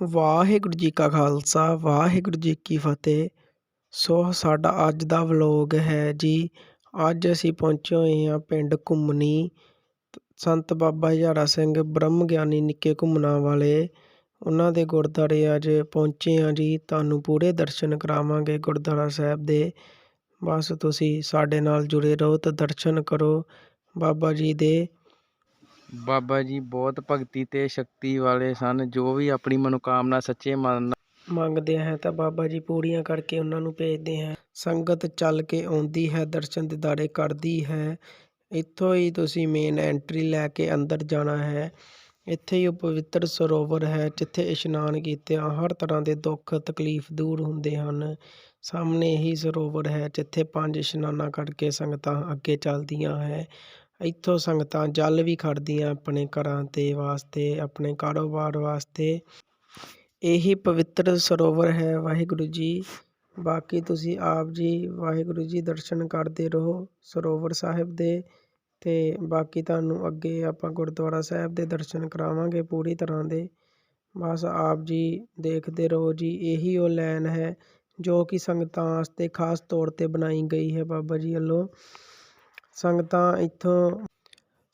ਵਾਹਿਗੁਰੂ ਜੀ ਕਾ ਖਾਲਸਾ, ਵਾਹਿਗੁਰੂ ਜੀ ਕੀ ਫਤਿਹ। ਸੋ ਸਾਡਾ ਅੱਜ ਦਾ ਵਲੋਗ ਹੈ ਜੀ, ਅੱਜ ਅਸੀਂ ਪਹੁੰਚੇ ਹੋਏ ਹਾਂ ਪਿੰਡ ਘੁੰਮਣੀ। ਸੰਤ ਬਾਬਾ ਹਜ਼ਾਰਾ ਸਿੰਘ ਬ੍ਰਹਮ ਗਿਆਨੀ ਨਿੱਕੇ ਘੁੰਮਣਾ ਵਾਲੇ। ਉਹਨਾਂ ਦੇ ਗੁਰਦੁਆਰੇ ਅੱਜ ਪਹੁੰਚੇ ਹਾਂ ਜੀ, ਤੁਹਾਨੂੰ ਪੂਰੇ ਦਰਸ਼ਨ ਕਰਾਵਾਂਗੇ ਗੁਰਦੁਆਰਾ ਸਾਹਿਬ ਦੇ। ਬਸ ਤੁਸੀਂ ਸਾਡੇ ਨਾਲ ਜੁੜੇ ਰਹੋ ਤੇ ਦਰਸ਼ਨ ਕਰੋ ਬਾਬਾ ਜੀ ਦੇ। ਬਾਬਾ ਜੀ ਬਹੁਤ ਭਗਤੀ ਤੇ ਸ਼ਕਤੀ ਵਾਲੇ ਸਨ, ਜੋ ਵੀ ਆਪਣੀ ਮਨੋਕਾਮਨਾ ਸੱਚੇ ਮਨ ਨਾਲ ਮੰਗਦੇ ਹੈ ਤਾਂ ਬਾਬਾ ਜੀ ਪੂਰੀਆਂ ਕਰਕੇ ਉਹਨਾਂ ਨੂੰ ਭੇਜਦੇ ਹੈ। ਸੰਗਤ ਚੱਲ ਕੇ ਆਉਂਦੀ ਹੈ, ਦਰਸ਼ਨ ਦਿਦਾਰੇ ਕਰਦੀ ਹੈ। ਇੱਥੋਂ ਹੀ ਤੁਸੀਂ ਮੇਨ ਐਂਟਰੀ ਲੈ ਕੇ ਅੰਦਰ ਜਾਣਾ ਹੈ। ਇੱਥੇ ਹੀ ਉਹ ਪਵਿੱਤਰ ਸਰੋਵਰ ਹੈ, ਜਿੱਥੇ ਇਸ਼ਨਾਨ ਕੀਤਿਆਂ ਹਰ ਤਰ੍ਹਾਂ ਦੇ ਦੁੱਖ, ਤਕਲੀਫ ਦੂਰ ਹੁੰਦੇ ਹਨ। ਸਾਹਮਣੇ ਹੀ ਸਰੋਵਰ ਹੈ, ਜਿੱਥੇ ਪੰਜ ਇਸ਼ਨਾਨਾਂ ਕਰਕੇ ਸੰਗਤਾਂ ਅੱਗੇ ਚੱਲਦੀਆਂ ਹੈ। ਇੱਥੋਂ ਸੰਗਤਾਂ ਜਲ ਵੀ ਖੜਦੀਆਂ ਆਪਣੇ ਘਰਾਂ ਦੇ ਵਾਸਤੇ, ਆਪਣੇ ਕਾਰੋਬਾਰ ਵਾਸਤੇ। ਇਹੀ ਪਵਿੱਤਰ ਸਰੋਵਰ ਹੈ ਵਾਹਿਗੁਰੂ ਜੀ। ਬਾਕੀ ਤੁਸੀਂ ਆਪ ਜੀ ਵਾਹਿਗੁਰੂ ਜੀ ਦਰਸ਼ਨ ਕਰਦੇ ਰਹੋ ਸਰੋਵਰ ਸਾਹਿਬ ਦੇ ਤੇ ਬਾਕੀ ਤੁਹਾਨੂੰ ਅੱਗੇ ਆਪਾਂ ਗੁਰਦੁਆਰਾ ਸਾਹਿਬ ਦੇ ਦਰਸ਼ਨ ਕਰਾਵਾਂਗੇ ਪੂਰੀ ਤਰ੍ਹਾਂ ਦੇ। ਬਸ ਆਪ ਜੀ ਦੇਖਦੇ ਰਹੋ ਜੀ, ਇਹੀ ਉਹ ਲਾਈਨ ਹੈ ਜੋ ਕਿ ਸੰਗਤਾਂ ਵਾਸਤੇ ਖਾਸ ਤੌਰ ਤੇ ਬਣਾਈ ਗਈ ਹੈ ਬਾਬਾ ਜੀ ਵੱਲੋਂ। ਸੰਗਤਾਂ ਇੱਥੋਂ,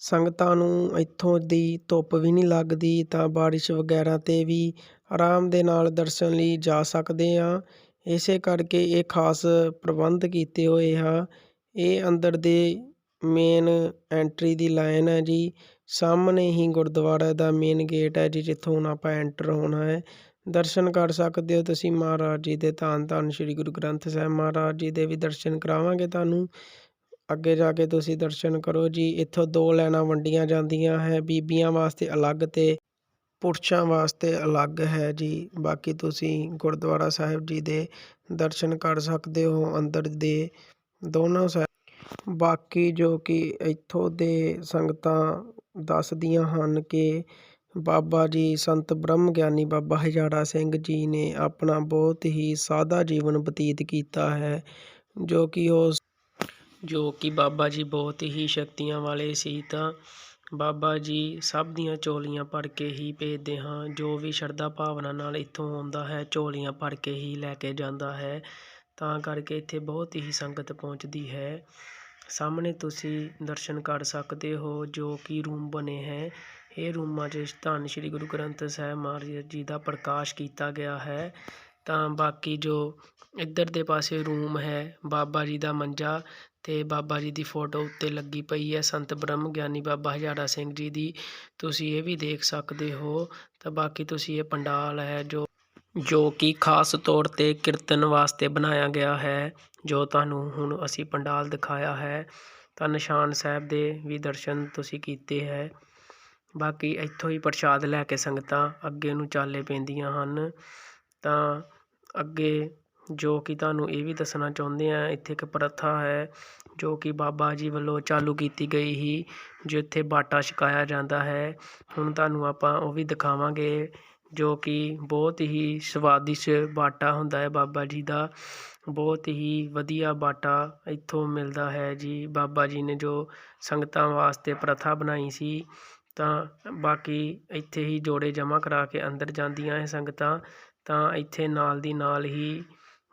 ਸੰਗਤਾਂ ਨੂੰ ਇੱਥੋਂ ਦੀ ਧੁੱਪ ਵੀ ਨਹੀਂ ਲੱਗਦੀ, ਤਾਂ ਬਾਰਿਸ਼ ਵਗੈਰਾ ਤੇ ਵੀ ਆਰਾਮ ਦੇ ਨਾਲ ਦਰਸ਼ਨ ਲਈ ਜਾ ਸਕਦੇ ਹਾਂ। ਇਸੇ ਕਰਕੇ ਇਹ ਖਾਸ ਪ੍ਰਬੰਧ ਕੀਤੇ ਹੋਏ ਆ ਇਹ ਅੰਦਰ ਦੇ ਮੇਨ ਐਂਟਰੀ ਦੀ ਲਾਈਨ ਹੈ ਜੀ। ਸਾਹਮਣੇ ਹੀ ਗੁਰਦੁਆਰਾ ਦਾ ਮੇਨ ਗੇਟ ਹੈ ਜੀ, ਜਿੱਥੋਂ ਹੁਣ ਆਪਾਂ ਐਂਟਰ ਹੋਣਾ ਹੈ। ਦਰਸ਼ਨ ਕਰ ਸਕਦੇ ਹੋ ਤੁਸੀਂ ਮਹਾਰਾਜ ਜੀ ਦੇ ਧੰਨ ਧੰਨ ਸ੍ਰੀ ਗੁਰੂ ਗ੍ਰੰਥ ਸਾਹਿਬ ਮਹਾਰਾਜ ਜੀ ਦੇ ਵੀ ਦਰਸ਼ਨ ਕਰਾਵਾਂਗੇ ਤੁਹਾਨੂੰ। ਅੱਗੇ ਜਾ ਕੇ ਤੁਸੀਂ ਦਰਸ਼ਨ ਕਰੋ ਜੀ। ਇੱਥੋਂ ਦੋ ਲਾਈਨਾਂ ਵੰਡੀਆਂ ਜਾਂਦੀਆਂ ਹੈ। ਬੀਬੀਆਂ ਵਾਸਤੇ ਅਲੱਗ ਅਤੇ ਪੁਰਸ਼ਾਂ ਵਾਸਤੇ ਅਲੱਗ ਹੈ ਜੀ। ਬਾਕੀ ਤੁਸੀਂ ਗੁਰਦੁਆਰਾ ਸਾਹਿਬ ਜੀ ਦੇ ਦਰਸ਼ਨ ਕਰ ਸਕਦੇ ਹੋ ਅੰਦਰ ਦੇ ਦੋਨੋਂ ਸਾਹਿਬ ਬਾਕੀ ਜੋ ਕਿ ਇੱਥੋਂ ਦੇ ਸੰਗਤਾਂ ਦੱਸਦੀਆਂ ਹਨ ਕਿ ਬਾਬਾ ਜੀ, ਸੰਤ ਬ੍ਰਹਮ ਗਿਆਨੀ ਬਾਬਾ ਹਜ਼ਾਰਾ ਸਿੰਘ ਜੀ ਨੇ ਆਪਣਾ ਬਹੁਤ ਹੀ ਸਾਦਾ ਜੀਵਨ ਬਤੀਤ ਕੀਤਾ ਹੈ, ਜੋ ਕਿ ਉਹ ਜੋ ਕਿ ਬਾਬਾ ਜੀ ਬਹੁਤ ਹੀ ਸ਼ਕਤੀਆਂ ਵਾਲੇ ਸੀ ਤਾਂ ਬਾਬਾ ਜੀ ਸਭ ਦੀਆਂ ਝੋਲੀਆਂ ਭਰ ਕੇ ਹੀ ਭੇਜਦੇ ਹਾਂ। ਜੋ ਵੀ ਸ਼ਰਧਾ ਭਾਵਨਾ ਨਾਲ ਇੱਥੋਂ ਆਉਂਦਾ ਹੈ ਝੋਲੀਆਂ ਭਰ ਕੇ ਹੀ ਲੈ ਕੇ ਜਾਂਦਾ ਹੈ। ਤਾਂ ਕਰਕੇ ਇੱਥੇ ਬਹੁਤ ਹੀ ਸੰਗਤ ਪਹੁੰਚਦੀ ਹੈ। ਸਾਹਮਣੇ ਤੁਸੀਂ ਦਰਸ਼ਨ ਕਰ ਸਕਦੇ ਹੋ, ਜੋ ਕਿ ਰੂਮ ਬਣੇ ਹੈ। ਇਹ ਰੂਮਾਂ 'ਚ ਧੰਨ ਸ਼੍ਰੀ ਗੁਰੂ ਗ੍ਰੰਥ ਸਾਹਿਬ ਮਹਾਰਾਜ ਜੀ ਦਾ ਪ੍ਰਕਾਸ਼ ਕੀਤਾ ਗਿਆ ਹੈ। ਤਾਂ ਬਾਕੀ ਜੋ ਇੱਧਰ ਦੇ ਪਾਸੇ ਰੂਮ ਹੈ, ਬਾਬਾ ਜੀ ਦਾ ਮੰਜਾ ਤੇ ਬਾਬਾ ਜੀ ਦੀ ਫੋਟੋ ਉੱਤੇ ਲੱਗੀ ਪਈ ਹੈ ਸੰਤ ਬ੍ਰਹਮ ਗਿਆਨੀ ਬਾਬਾ ਹਜ਼ਾਰਾ ਸਿੰਘ ਜੀ ਦੀ। ਤੁਸੀਂ ਇਹ ਵੀ ਦੇਖ ਸਕਦੇ ਹੋ। ਤਾਂ ਬਾਕੀ ਤੁਸੀਂ ਇਹ ਪੰਡਾਲ ਹੈ ਜੋ ਜੋ ਕਿ ਖਾਸ ਤੌਰ ਤੇ ਕੀਰਤਨ ਵਾਸਤੇ ਬਣਾਇਆ ਗਿਆ ਹੈ, ਜੋ ਤੁਹਾਨੂੰ ਹੁਣ ਅਸੀਂ ਪੰਡਾਲ ਦਿਖਾਇਆ ਹੈ। ਤਾਂ ਨਿਸ਼ਾਨ ਸਾਹਿਬ ਦੇ ਵੀ ਦਰਸ਼ਨ ਤੁਸੀਂ ਕੀਤੇ ਹੈ। ਬਾਕੀ ਇੱਥੋਂ ਹੀ ਪ੍ਰਸ਼ਾਦ ਲੈ ਕੇ ਸੰਗਤਾਂ ਅੱਗੇ ਨੂੰ ਚਾਲੇ ਪੈਂਦੀਆਂ ਹਨ। ਤਾਂ ਅੱਗੇ ਜੋ ਕਿ ਤੁਹਾਨੂੰ ਇਹ ਵੀ ਦੱਸਣਾ ਚਾਹੁੰਦੇ ਹਾਂ, ਇੱਥੇ ਇੱਕ ਪ੍ਰਥਾ ਹੈ ਜੋ ਕਿ ਬਾਬਾ ਜੀ ਵੱਲੋਂ ਚਾਲੂ ਕੀਤੀ ਗਈ ਸੀ, ਜਿੱਥੇ ਬਾਟਾ ਛਕਾਇਆ ਜਾਂਦਾ ਹੈ। ਹੁਣ ਤੁਹਾਨੂੰ ਆਪਾਂ ਉਹ ਵੀ ਦਿਖਾਵਾਂਗੇ, ਜੋ ਕਿ ਬਹੁਤ ਹੀ ਸਵਾਦਿਸ਼ ਬਾਟਾ ਹੁੰਦਾ ਹੈ ਬਾਬਾ ਜੀ ਦਾ। ਬਹੁਤ ਹੀ ਵਧੀਆ ਬਾਟਾ ਇੱਥੋਂ ਮਿਲਦਾ ਹੈ ਜੀ। ਬਾਬਾ ਜੀ ਨੇ ਜੋ ਸੰਗਤਾਂ ਵਾਸਤੇ ਪ੍ਰਥਾ ਬਣਾਈ ਸੀ, ਤਾਂ ਬਾਕੀ ਇੱਥੇ ਹੀ ਜੋੜੇ ਜਮ੍ਹਾਂ ਕਰਾ ਕੇ ਅੰਦਰ ਜਾਂਦੀਆਂ ਹੈ ਸੰਗਤਾਂ, ਤਾਂ ਇੱਥੇ ਨਾਲ ਦੀ ਨਾਲ ਹੀ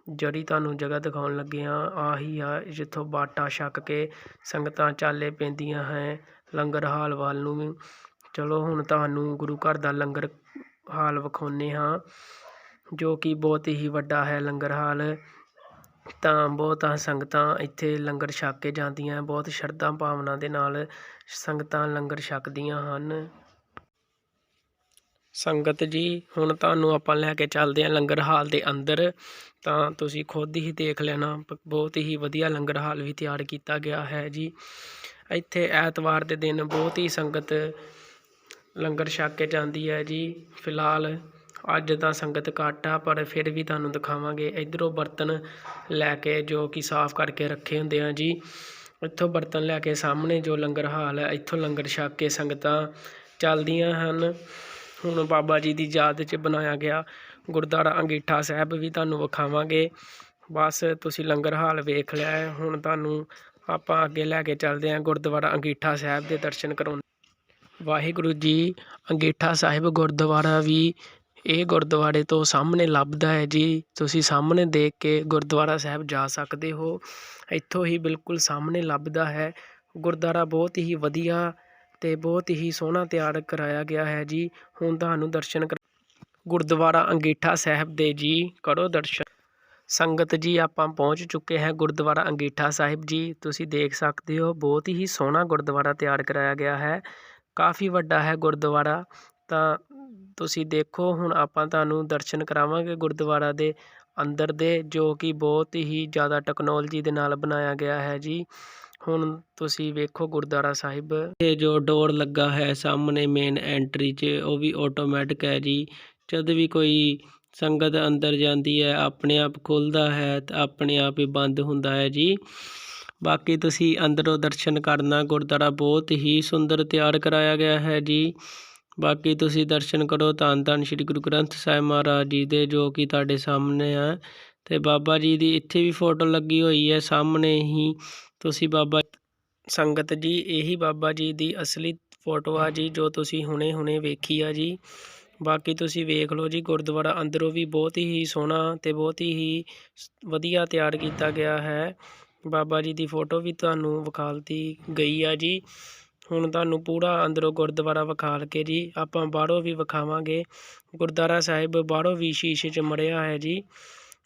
ਜਿਹੜੀ ਤੁਹਾਨੂੰ ਜਗ੍ਹਾ ਦਿਖਾਉਣ ਲੱਗੇ ਹਾਂ, ਆਹੀ ਆ, ਜਿੱਥੋਂ ਬਾਟਾ ਛਕ ਕੇ ਸੰਗਤਾਂ ਚਾਲੇ ਪੈਂਦੀਆਂ ਹੈ, ਲੰਗਰ ਹਾਲ ਵੱਲ ਨੂੰ ਵੀ। ਚਲੋ, ਹੁਣ ਤੁਹਾਨੂੰ ਗੁਰੂ ਘਰ ਦਾ ਲੰਗਰ ਹਾਲ ਵਿਖਾਉਂਦੇ ਹਾਂ, ਜੋ ਕਿ ਬਹੁਤ ਹੀ ਵੱਡਾ ਹੈ ਲੰਗਰ ਹਾਲ। ਤਾਂ ਬਹੁਤਾਂ ਸੰਗਤਾਂ ਇੱਥੇ ਲੰਗਰ ਛਕ ਕੇ ਜਾਂਦੀਆਂ, ਬਹੁਤ ਸ਼ਰਧਾ ਭਾਵਨਾ ਦੇ ਨਾਲ ਸੰਗਤਾਂ ਲੰਗਰ ਛਕਦੀਆਂ ਹਨ। ਸੰਗਤ ਜੀ, ਹੁਣ ਤੁਹਾਨੂੰ ਆਪਾਂ ਲੈ ਕੇ ਚੱਲਦੇ ਹਾਂ ਲੰਗਰ ਹਾਲ ਦੇ ਅੰਦਰ। ਤਾਂ ਤੁਸੀਂ ਖੁਦ ਹੀ ਦੇਖ ਲੈਣਾ ਬਹੁਤ ਹੀ ਵਧੀਆ ਲੰਗਰ ਹਾਲ ਵੀ ਤਿਆਰ ਕੀਤਾ ਗਿਆ ਹੈ ਜੀ। ਇੱਥੇ ਐਤਵਾਰ ਦੇ ਦਿਨ ਬਹੁਤ ਹੀ ਸੰਗਤ ਲੰਗਰ ਛਕ ਕੇ ਜਾਂਦੀ ਹੈ ਜੀ। ਫਿਲਹਾਲ ਅੱਜ ਤਾਂ ਸੰਗਤ ਘੱਟ ਆ, ਪਰ ਫਿਰ ਵੀ ਤੁਹਾਨੂੰ ਦਿਖਾਵਾਂਗੇ। ਇਧਰੋਂ ਬਰਤਨ ਲੈ ਕੇ ਜੋ ਕਿ ਸਾਫ਼ ਕਰਕੇ ਰੱਖੇ ਹੁੰਦੇ ਆ ਜੀ। ਇੱਥੋਂ ਬਰਤਨ ਲੈ ਕੇ ਸਾਹਮਣੇ ਜੋ ਲੰਗਰ ਹਾਲ ਹੈ, ਇੱਥੋਂ ਲੰਗਰ ਛਕ ਕੇ ਸੰਗਤਾਂ ਚੱਲਦੀਆਂ ਹਨ। ਹੁਣ ਬਾਬਾ ਜੀ ਦੀ ਯਾਦ 'ਚ ਬਣਾਇਆ ਗਿਆ ਗੁਰਦੁਆਰਾ ਅੰਗੀਠਾ ਸਾਹਿਬ ਵੀ ਤੁਹਾਨੂੰ ਵਿਖਾਵਾਂਗੇ। ਬਸ ਤੁਸੀਂ ਲੰਗਰ ਹਾਲ ਵੇਖ ਲਿਆ ਹੈ ਹੁਣ ਤੁਹਾਨੂੰ ਆਪਾਂ ਅੱਗੇ ਲੈ ਕੇ ਚੱਲਦੇ ਹਾਂ ਗੁਰਦੁਆਰਾ ਅੰਗੀਠਾ ਸਾਹਿਬ ਦੇ ਦਰਸ਼ਨ ਕਰਾਉਣ। ਵਾਹਿਗੁਰੂ ਜੀ, ਅੰਗੀਠਾ ਸਾਹਿਬ ਗੁਰਦੁਆਰਾ ਵੀ ਇਹ ਗੁਰਦੁਆਰੇ ਤੋਂ ਸਾਹਮਣੇ ਲੱਭਦਾ ਹੈ ਜੀ। ਤੁਸੀਂ ਸਾਹਮਣੇ ਦੇਖ ਕੇ ਗੁਰਦੁਆਰਾ ਸਾਹਿਬ ਜਾ ਸਕਦੇ ਹੋ। ਇੱਥੋਂ ਹੀ ਬਿਲਕੁਲ ਸਾਹਮਣੇ ਲੱਭਦਾ ਹੈ। ਗੁਰਦੁਆਰਾ ਬਹੁਤ ਹੀ ਵਧੀਆ ਅਤੇ ਬਹੁਤ ਹੀ ਸੋਹਣਾ ਤਿਆਰ ਕਰਵਾਇਆ ਗਿਆ ਹੈ ਜੀ। ਹੁਣ ਤੁਹਾਨੂੰ ਦਰਸ਼ਨ ਕਰ ਗੁਰਦੁਆਰਾ ਅੰਗੀਠਾ ਸਾਹਿਬ ਦੇ ਜੀ। ਕਰੋ ਦਰਸ਼ਨ। ਸੰਗਤ ਜੀ, ਆਪਾਂ ਪਹੁੰਚ ਚੁੱਕੇ ਹਾਂ ਗੁਰਦੁਆਰਾ ਅੰਗੀਠਾ ਸਾਹਿਬ ਜੀ। ਤੁਸੀਂ ਦੇਖ ਸਕਦੇ ਹੋ, ਬਹੁਤ ਹੀ ਸੋਹਣਾ ਗੁਰਦੁਆਰਾ ਤਿਆਰ ਕਰਾਇਆ ਗਿਆ ਹੈ। ਕਾਫੀ ਵੱਡਾ ਹੈ ਗੁਰਦੁਆਰਾ। ਤਾਂ ਤੁਸੀਂ ਦੇਖੋ, ਹੁਣ ਆਪਾਂ ਤੁਹਾਨੂੰ ਦਰਸ਼ਨ ਕਰਾਵਾਂਗੇ ਗੁਰਦੁਆਰਾ ਦੇ ਅੰਦਰ ਦੇ, ਜੋ ਕਿ ਬਹੁਤ ਹੀ ਜ਼ਿਆਦਾ ਟੈਕਨੋਲੋਜੀ ਦੇ ਨਾਲ ਬਣਾਇਆ ਗਿਆ ਹੈ ਜੀ। ਹੁਣ ਤੁਸੀਂ ਵੇਖੋ ਗੁਰਦੁਆਰਾ ਸਾਹਿਬ। ਇਹ ਜੋ ਡੋਰ ਲੱਗਾ ਹੈ ਸਾਹਮਣੇ ਮੇਨ ਐਂਟਰੀ 'ਚ, ਉਹ ਵੀ ਆਟੋਮੈਟਿਕ ਹੈ ਜੀ। ਜਦ ਵੀ ਕੋਈ ਸੰਗਤ ਅੰਦਰ ਜਾਂਦੀ ਹੈ, ਆਪਣੇ ਆਪ ਖੁੱਲਦਾ ਹੈ ਤੇ ਆਪਣੇ ਆਪ ਹੀ ਬੰਦ ਹੁੰਦਾ ਹੈ ਜੀ। ਬਾਕੀ ਤੁਸੀਂ ਅੰਦਰੋਂ ਦਰਸ਼ਨ ਕਰਨਾ, ਗੁਰਦੁਆਰਾ ਬਹੁਤ ਹੀ ਸੁੰਦਰ ਤਿਆਰ ਕਰਾਇਆ ਗਿਆ ਹੈ ਜੀ। ਬਾਕੀ ਤੁਸੀਂ ਦਰਸ਼ਨ ਕਰੋ ਧੰਨ ਧੰਨ ਸ਼੍ਰੀ ਗੁਰੂ ਗ੍ਰੰਥ ਸਾਹਿਬ ਮਹਾਰਾਜ ਜੀ ਦੇ, ਜੋ ਕਿ ਤੁਹਾਡੇ ਸਾਹਮਣੇ ਆ। ਤੇ ਬਾਬਾ ਜੀ ਦੀ ਇੱਥੇ ਵੀ ਫੋਟੋ ਲੱਗੀ ਹੋਈ ਹੈ, ਸਾਹਮਣੇ ਹੀ ਤੁਸੀਂ ਬਾਬਾ ਸੰਗਤ ਜੀ, ਇਹੀ ਬਾਬਾ ਜੀ ਦੀ ਅਸਲੀ ਫੋਟੋ ਆ ਜੀ, ਜੋ ਤੁਸੀਂ ਹੁਣੇ ਹੁਣੇ ਵੇਖੀ ਆ ਜੀ। ਬਾਕੀ ਤੁਸੀਂ ਵੇਖ ਲਓ ਜੀ, ਗੁਰਦੁਆਰਾ ਅੰਦਰੋਂ ਵੀ ਬਹੁਤ ਹੀ ਸੋਹਣਾ ਤੇ ਬਹੁਤ ਹੀ ਵਧੀਆ ਤਿਆਰ ਕੀਤਾ ਗਿਆ ਹੈ। ਬਾਬਾ ਜੀ ਦੀ ਫੋਟੋ ਵੀ ਤੁਹਾਨੂੰ ਵਿਖਾਲਤੀ ਗਈ ਆ ਜੀ। ਹੁਣ ਤੁਹਾਨੂੰ ਪੂਰਾ ਅੰਦਰੋਂ ਗੁਰਦੁਆਰਾ ਵਿਖਾਲ ਕੇ ਜੀ, ਆਪਾਂ ਬਾਹਰੋਂ ਵੀ ਵਿਖਾਵਾਂਗੇ। ਗੁਰਦੁਆਰਾ ਸਾਹਿਬ ਬਾਹਰੋਂ ਵੀ ਸ਼ੀਸ਼ੇ 'ਚ ਮੜਿਆ ਹੈ ਜੀ।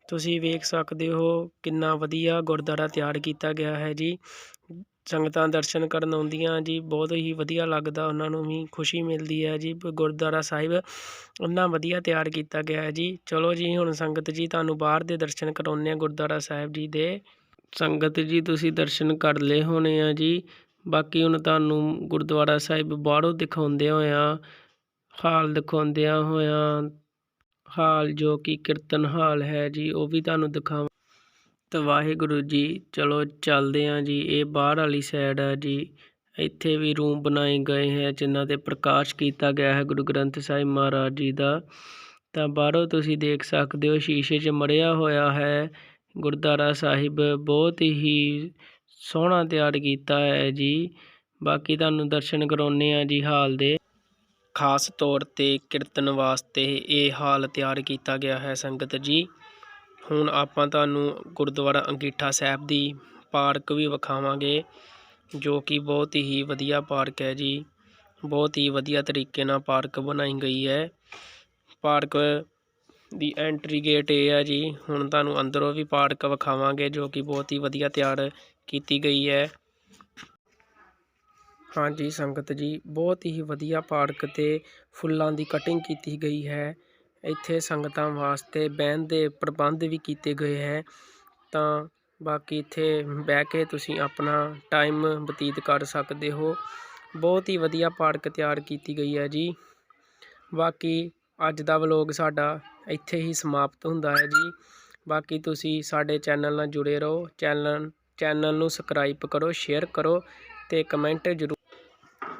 ਤੁਸੀਂ ਵੇਖ ਸਕਦੇ ਹੋ ਕਿੰਨਾ ਵਧੀਆ ਗੁਰਦੁਆਰਾ ਤਿਆਰ ਕੀਤਾ ਗਿਆ ਹੈ ਜੀ। ਸੰਗਤਾਂ ਦਰਸ਼ਨ ਕਰਨ ਆਉਂਦੀਆਂ ਜੀ, ਬਹੁਤ ਹੀ ਵਧੀਆ ਲੱਗਦਾ, ਉਹਨਾਂ ਨੂੰ ਵੀ ਖੁਸ਼ੀ ਮਿਲਦੀ ਹੈ ਜੀ। ਗੁਰਦੁਆਰਾ ਸਾਹਿਬ ਇੰਨਾ ਵਧੀਆ ਤਿਆਰ ਕੀਤਾ ਗਿਆ ਹੈ ਜੀ। ਚਲੋ ਜੀ, ਹੁਣ ਸੰਗਤ ਜੀ, ਤੁਹਾਨੂੰ ਬਾਹਰ ਦੇ ਦਰਸ਼ਨ ਕਰਾਉਂਦੇ ਆ ਗੁਰਦੁਆਰਾ ਸਾਹਿਬ ਜੀ ਦੇ। ਸੰਗਤ ਜੀ, ਤੁਸੀਂ ਦਰਸ਼ਨ ਕਰ ਲਏ ਹੋਣੇ ਆ ਜੀ। ਬਾਕੀ ਹੁਣ ਤੁਹਾਨੂੰ ਗੁਰਦੁਆਰਾ ਸਾਹਿਬ ਬਾਹਰੋਂ ਦਿਖਾਉਂਦੇ ਹੋਇਆ ਹਾਲ ਦਿਖਾਉਂਦਿਆਂ ਹੋਇਆਂ ਹਾਲ ਜੋ ਕਿ ਕੀਰਤਨ ਹਾਲ ਹੈ ਜੀ, ਉਹ ਵੀ ਤੁਹਾਨੂੰ ਦਿਖਾਵਾਂ। ਤਾਂ ਵਾਹਿਗੁਰੂ ਜੀ, ਚਲੋ ਚੱਲਦੇ ਹਾਂ ਜੀ, ਇਹ ਬਾਹਰ ਵਾਲੀ ਸਾਈਡ ਹੈ ਜੀ। ਇੱਥੇ ਵੀ ਰੂਮ ਬਣਾਏ ਗਏ ਹੈ, ਜਿਨ੍ਹਾਂ ਤੇ ਪ੍ਰਕਾਸ਼ ਕੀਤਾ ਗਿਆ ਹੈ ਗੁਰੂ ਗ੍ਰੰਥ ਸਾਹਿਬ ਮਹਾਰਾਜ ਜੀ ਦਾ। ਤਾਂ ਬਾਹਰੋਂ ਤੁਸੀਂ ਦੇਖ ਸਕਦੇ ਹੋ, ਸ਼ੀਸ਼ੇ 'ਚ ਮੜਿਆ ਹੋਇਆ ਹੈ। ਗੁਰਦੁਆਰਾ ਸਾਹਿਬ ਬਹੁਤ ਹੀ ਸੋਹਣਾ ਤਿਆਰ ਕੀਤਾ ਹੈ ਜੀ। ਬਾਕੀ ਤੁਹਾਨੂੰ ਦਰਸ਼ਨ ਕਰਾਉਂਦੇ ਆ ਜੀ ਹਾਲ ਦੇ। ਖਾਸ ਤੌਰ ਤੇ ਕੀਰਤਨ ਵਾਸਤੇ ਇਹ ਹਾਲ ਤਿਆਰ ਕੀਤਾ ਗਿਆ ਹੈ, ਸੰਗਤ ਜੀ। ਹੁਣ ਆਪਾਂ ਤੁਹਾਨੂੰ ਗੁਰਦੁਆਰਾ ਅੰਗੀਠਾ ਸਾਹਿਬ ਦੀ ਪਾਰਕ ਵੀ ਵਿਖਾਵਾਂਗੇ, ਜੋ ਕਿ ਬਹੁਤ ਹੀ ਵਧੀਆ ਪਾਰਕ ਹੈ ਜੀ। ਬਹੁਤ ਹੀ ਵਧੀਆ ਤਰੀਕੇ ਨਾਲ ਪਾਰਕ ਬਣਾਈ ਗਈ ਹੈ। ਪਾਰਕ ਦੀ ਐਂਟਰੀ ਗੇਟ ਇਹ ਹੈ ਜੀ। ਹੁਣ ਤੁਹਾਨੂੰ ਅੰਦਰੋਂ ਵੀ ਪਾਰਕ ਵਿਖਾਵਾਂਗੇ, ਜੋ ਕਿ ਬਹੁਤ ਹੀ ਵਧੀਆ ਤਿਆਰ ਕੀਤੀ ਗਈ ਹੈ। ਹਾਂਜੀ, ਸੰਗਤ ਜੀ, ਬਹੁਤ ਹੀ ਵਧੀਆ ਪਾਰਕ ਤੇ ਫੁੱਲਾਂ ਦੀ ਕਟਿੰਗ ਕੀਤੀ ਗਈ ਹੈ। ਇੱਥੇ ਸੰਗਤਾਂ ਵਾਸਤੇ ਬਹਿਣ ਦੇ ਪ੍ਰਬੰਧ ਵੀ ਕੀਤੇ ਗਏ ਹੈ। ਤਾਂ ਬਾਕੀ ਇੱਥੇ ਬਹਿ ਕੇ ਤੁਸੀਂ ਆਪਣਾ ਟਾਈਮ ਬਤੀਤ ਕਰ ਸਕਦੇ ਹੋ। ਬਹੁਤ ਹੀ ਵਧੀਆ ਪਾਰਕ ਤਿਆਰ ਕੀਤੀ ਗਈ ਹੈ ਜੀ। ਬਾਕੀ ਅੱਜ ਦਾ ਵਲੋਗ ਸਾਡਾ ਇੱਥੇ ਹੀ ਸਮਾਪਤ ਹੁੰਦਾ ਹੈ ਜੀ। ਬਾਕੀ ਤੁਸੀਂ ਸਾਡੇ ਚੈਨਲ ਨਾਲ ਜੁੜੇ ਰਹੋ। ਚੈਨਲ ਚੈਨਲ ਨੂੰ ਸਬਸਕ੍ਰਾਈਬ ਕਰੋ ਸ਼ੇਅਰ ਕਰੋ ਤੇ ਕਮੈਂਟ ਜ਼ਰੂਰ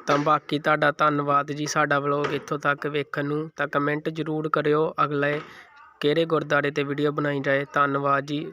ਤਾਂ ਬਾਕੀ ਤੁਹਾਡਾ ਧੰਨਵਾਦ ਜੀ ਸਾਡਾ ਵਲੋਗ ਇੱਥੋਂ ਤੱਕ ਵੇਖਣ ਨੂੰ। ਤਾਂ ਕਮੈਂਟ ਜ਼ਰੂਰ ਕਰਿਓ। ਅਗਲੇ ਕਿਹੜੇ ਗੁਰਦੁਆਰੇ ਤੇ ਵੀਡੀਓ ਬਣਾਈ ਜਾਏ। ਧੰਨਵਾਦ ਜੀ।